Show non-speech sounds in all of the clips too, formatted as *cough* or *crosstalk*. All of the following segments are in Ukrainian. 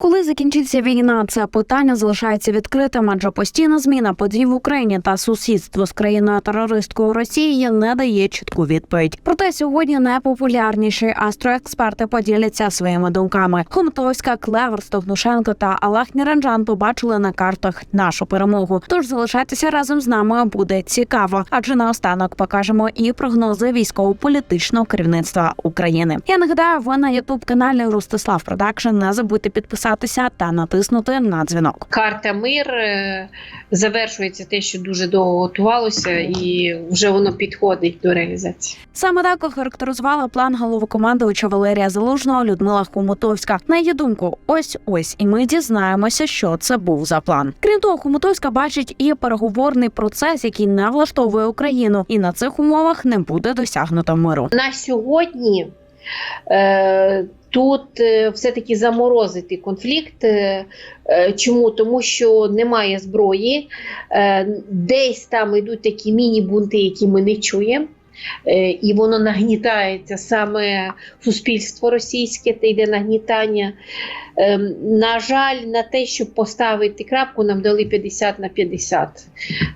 Коли закінчиться війна, це питання залишається відкритим, адже постійна зміна подій в Україні та сусідство з країною терористкою Росії не дає чітку відповідь. Проте сьогодні найпопулярніші астроексперти поділяться своїми думками. Хомтовська, Клевер, Стовнушенко та Аллах Ніранджан побачили на картах нашу перемогу. Тож залишайтеся разом з нами буде цікаво, адже наостанок покажемо і прогнози військово-політичного керівництва України. Я нагадаю, ви на ютуб каналі Ростислав Продакшн. Не забудьте підписатися та натиснути на дзвінок. Карта мир е, завершується те, що дуже довго готувалося, і вже воно підходить до реалізації. Саме так охарактеризувала план головокомандувача Валерія Залужного Людмила Хомутовська. На її думку, ось ось, і ми дізнаємося, що це був за план. Крім того, Хомутовська бачить і переговорний процес, який не влаштовує Україну, і на цих умовах не буде досягнуто миру. На сьогодні тут е, все-таки заморозити конфлікт. Е, е, чому? Тому що немає зброї, е, десь там йдуть такі міні-бунти, які ми не чуємо. Е, І воно нагнітається саме суспільство російське, та йде нагнітання. На жаль, на те, щоб поставити крапку, нам дали 50 на 50.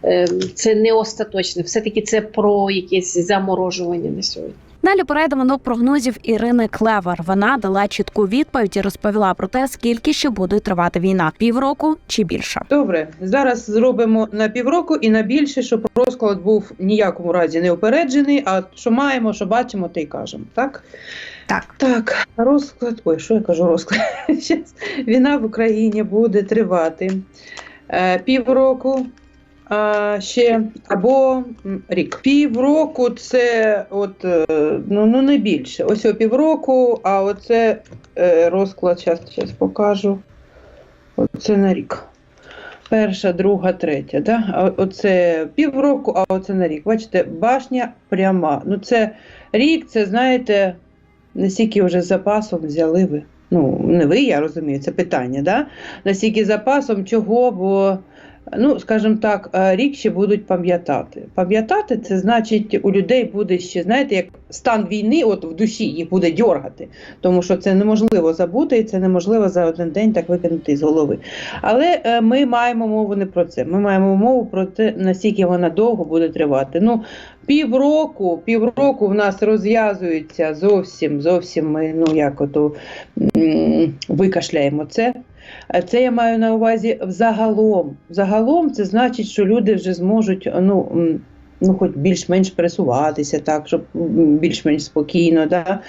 Ем, Це не остаточне. Все-таки це про якесь заморожування на сьогодні. Далі перейдемо до прогнозів Ірини Клевер. Вона дала чітку відповідь і розповіла про те, скільки ще буде тривати війна півроку чи більше. Добре, зараз зробимо на півроку і на більше, щоб розклад був ніякому разі не упереджений. А що маємо, що бачимо, те й кажемо. Так? Так. Так, розклад. Ой, що я кажу, розклад. *laughs* Війна в Україні буде тривати е, півроку. Ще або рік. Півроку це от, е, ну, ну не більше. Ось о півроку, а оце е, розклад, зараз, зараз покажу. Оце на рік. Перша, друга, третя. Да? Оце півроку, а оце на рік. Бачите, башня пряма. Ну це рік, це знаєте, наскільки вже запасом взяли ви. Ну, не ви, я розумію, це питання, да? Наскільки запасом, чого, бо, ну, скажімо так, е, рік ще будуть пам'ятати. Пам'ятати це значить, у людей буде ще, знаєте, як стан війни, от в душі їх буде дьоргати, тому що це неможливо забути, і це неможливо за один день так викинути з голови. Але е, ми маємо мову не про це. Ми маємо мову про те, наскільки вона довго буде тривати. Ну, півроку, півроку в нас розв'язується зовсім, зовсім ми, ну як ото викашляємо це. Е, Це я маю на увазі взагалом. Взагалом це значить, що люди вже зможуть ну, ну, хоч більш-менш пересуватися, так, щоб більш-менш спокійно. Да?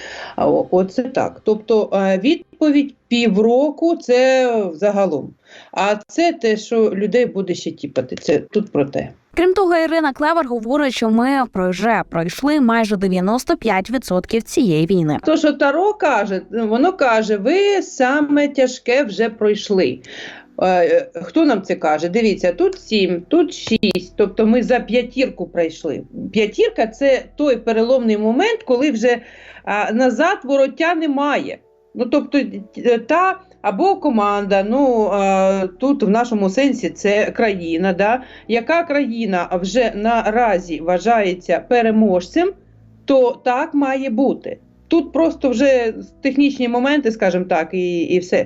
Оце так. Тобто е, відповідь півроку це взагалом. А це те, що людей буде ще тіпати. Це тут про те. Крім того, Ірина Клевер говорить, що ми вже пройшли майже 95% цієї війни. То, що Таро каже, воно каже, ви саме тяжке вже пройшли. Е, Хто нам це каже? Дивіться, тут сім, тут шість. Тобто ми за п'ятірку пройшли. П'ятірка це той переломний момент, коли вже назад вороття немає. Ну, тобто, е, та або команда, ну тут в нашому сенсі це країна, да? яка країна вже наразі вважається переможцем, то так має бути. Тут просто вже технічні моменти, скажімо так, і, і все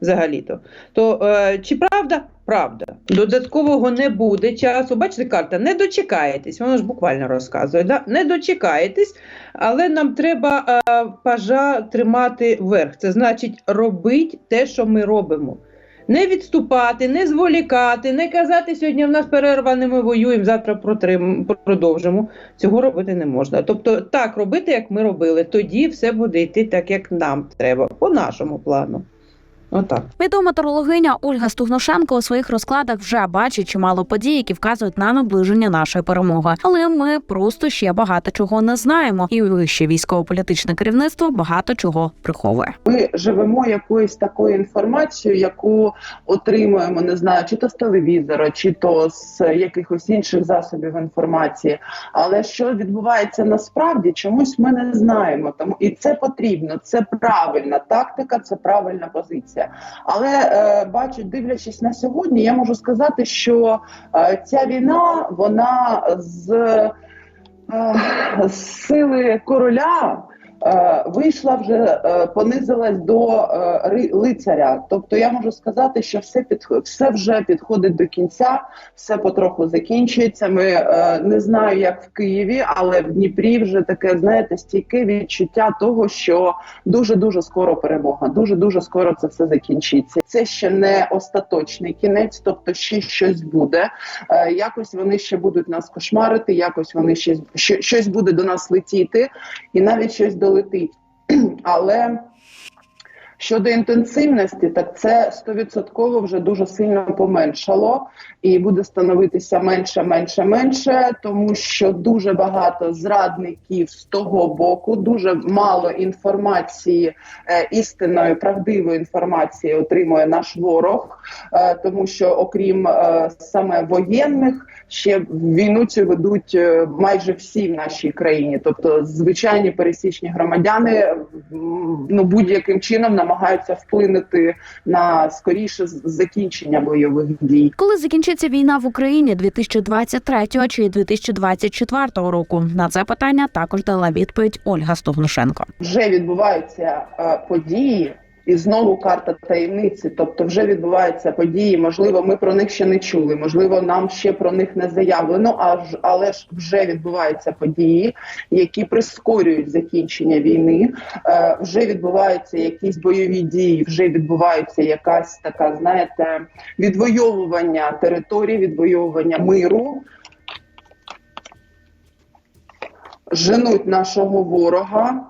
взагалі-то. То е, чи правда? Правда. Додаткового не буде часу. Бачите, карта, не дочекаєтесь, воно ж буквально розказує. Да? Не дочекаєтесь, але нам треба е, пажа тримати вверх. Це значить робити те, що ми робимо. Не відступати, не зволікати, не казати сьогодні в нас перерва, ми воюємо, завтра протрим, продовжимо. Цього робити не можна. Тобто так робити, як ми робили. Тоді все буде йти так, як нам треба, по нашому плану. Отак. Відома тарологиня Ольга Стугношенко у своїх розкладах вже бачить чимало подій, які вказують на наближення нашої перемоги. Але ми просто ще багато чого не знаємо, і вище військово-політичне керівництво багато чого приховує. ми живемо якоюсь такою інформацією, яку отримуємо, не знаю, чи то з телевізора, чи то з якихось інших засобів інформації. Але що відбувається насправді, чомусь ми не знаємо. Тому і це потрібно, це правильна тактика, це правильна позиція. Але е, бачу, дивлячись на сьогодні, я можу сказати, що е, ця війна вона з, е, з сили короля вийшла вже, е, понизилась до е, лицаря. Тобто я можу сказати, що все під все вже підходить до кінця, все потроху закінчується. Ми е, не знаю, як в Києві, але в Дніпрі вже таке, знаєте, стійке відчуття того, що дуже дуже скоро перемога. Дуже дуже скоро це все закінчиться. Це ще не остаточний кінець, тобто ще щось буде. Е, якось вони ще будуть нас кошмарити, якось вони ще щось буде до нас летіти, і навіть щось долетить. *clears throat* Але щодо інтенсивності, так це стовідсотково вже дуже сильно поменшало і буде становитися менше, менше, менше, тому що дуже багато зрадників з того боку, дуже мало інформації, е, істинної, правдивої інформації отримує наш ворог, е, тому що окрім е, саме воєнних, ще війну цю ведуть е, майже всі в нашій країні, тобто звичайні пересічні громадяни ну будь-яким чином намагаються вплинути на скоріше закінчення бойових дій. Коли закінчиться війна в Україні 2023 чи 2024 року? На це питання також дала відповідь Ольга Стовнушенко. вже відбуваються е, події, і знову карта таємниці. Тобто, вже відбуваються події. Можливо, ми про них ще не чули. Можливо, нам ще про них не заявлено. Аж але ж вже відбуваються події, які прискорюють закінчення війни. Е, вже відбуваються якісь бойові дії, вже відбувається якась така, знаєте, відвоювання території, відвоювання миру. Женуть нашого ворога.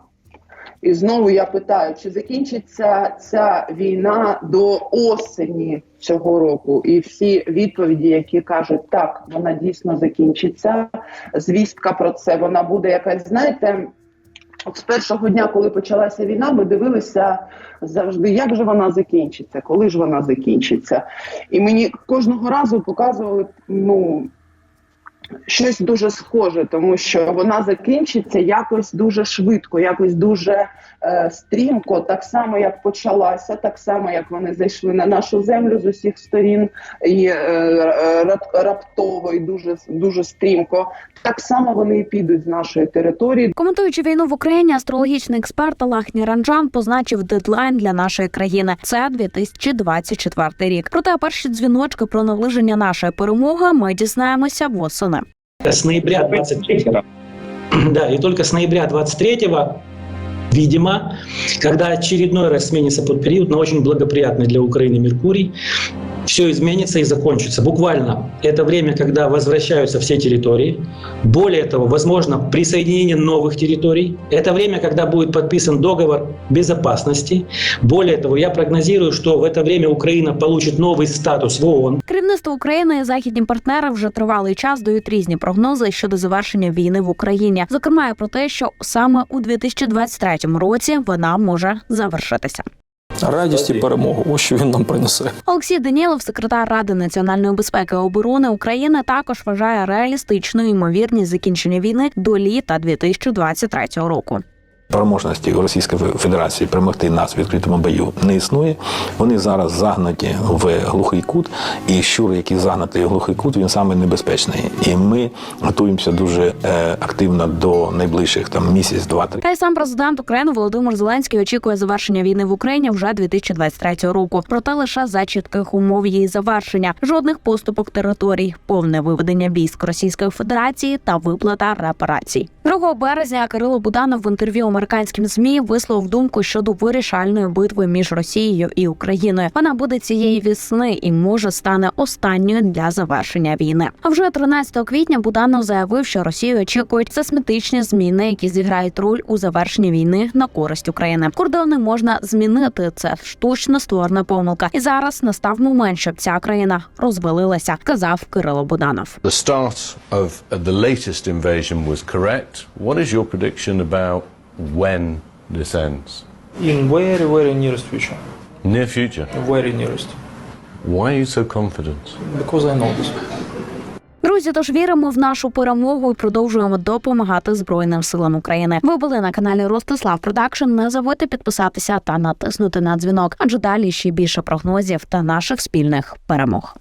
І знову я питаю, чи закінчиться ця війна до осені цього року? І всі відповіді, які кажуть, так, вона дійсно закінчиться. Звістка про це вона буде якась, знаєте. З першого дня, коли почалася війна, ми дивилися завжди, як же вона закінчиться, коли ж вона закінчиться. І мені кожного разу показували ну, щось дуже схоже, тому що вона закінчиться якось дуже швидко, якось дуже е, стрімко, так само як почалася, так само як вони зайшли на нашу землю з усіх сторін, і е, раптово і дуже дуже стрімко. Так само вони і підуть з нашої території. Коментуючи війну в Україні, астрологічний експерт Аллах Ніранджан позначив дедлайн для нашої країни. Це 2024 рік. Проте перші дзвіночки про наближення нашої перемоги ми дізнаємося восени. С ноября 23 *clears throat* да, и только с ноября 23 видимо, когда очередной раз сменится под период на очень благоприятный для Украины Меркурий, все изменится и закончится. Буквально это время, когда возвращаются все территории. Более того, возможно присоединение новых территорий. Это время, когда будет подписан договор безопасности. Более того, я прогнозирую, что в это время Украина получит новый статус в ООН. Керівництво України і західні партнери вже тривалий час дають різні прогнози щодо завершення війни в Україні. Зокрема, і про те, що саме у 2023 році вона може завершитися. Радість і перемогу. Ось що він нам принесе. Олексій Данілов, секретар Ради національної безпеки і оборони України, також вважає реалістичною ймовірність закінчення війни до літа 2023 року. Переможності Російської Федерації перемогти нас в відкритому бою не існує. Вони зараз загнаті в глухий кут, і щур, який загнатий в глухий кут, він саме небезпечний. І ми готуємося дуже е, активно до найближчих там місяць, два-три. Та й сам президент України Володимир Зеленський очікує завершення війни в Україні вже 2023 року. Проте лише за чітких умов її завершення, жодних поступок територій, повне виведення військ Російської Федерації та виплата репарацій. 2 березня Кирило Буданов в інтерв'ю американським змі висловив думку щодо вирішальної битви між Росією і Україною. Вона буде цієї весни і може стане останньою для завершення війни. А вже 13 квітня Буданов заявив, що Росію очікують сейсмітичні зміни, які зіграють роль у завершенні війни на користь України. Кордони можна змінити. Це штучно створена помилка. І зараз настав момент, щоб ця країна розвалилася, сказав Кирило Буданов. The start of the latest invasion was correct. What is your prediction about when this ends? In very, very nearest future. Near future. Very nearest. Why are you so confident? Because I know this. Друзі, тож віримо в нашу перемогу і продовжуємо допомагати Збройним силам України. Ви були на каналі Ростислав Продакшн. Не забудьте підписатися та натиснути на дзвінок, адже далі ще більше прогнозів та наших спільних перемог.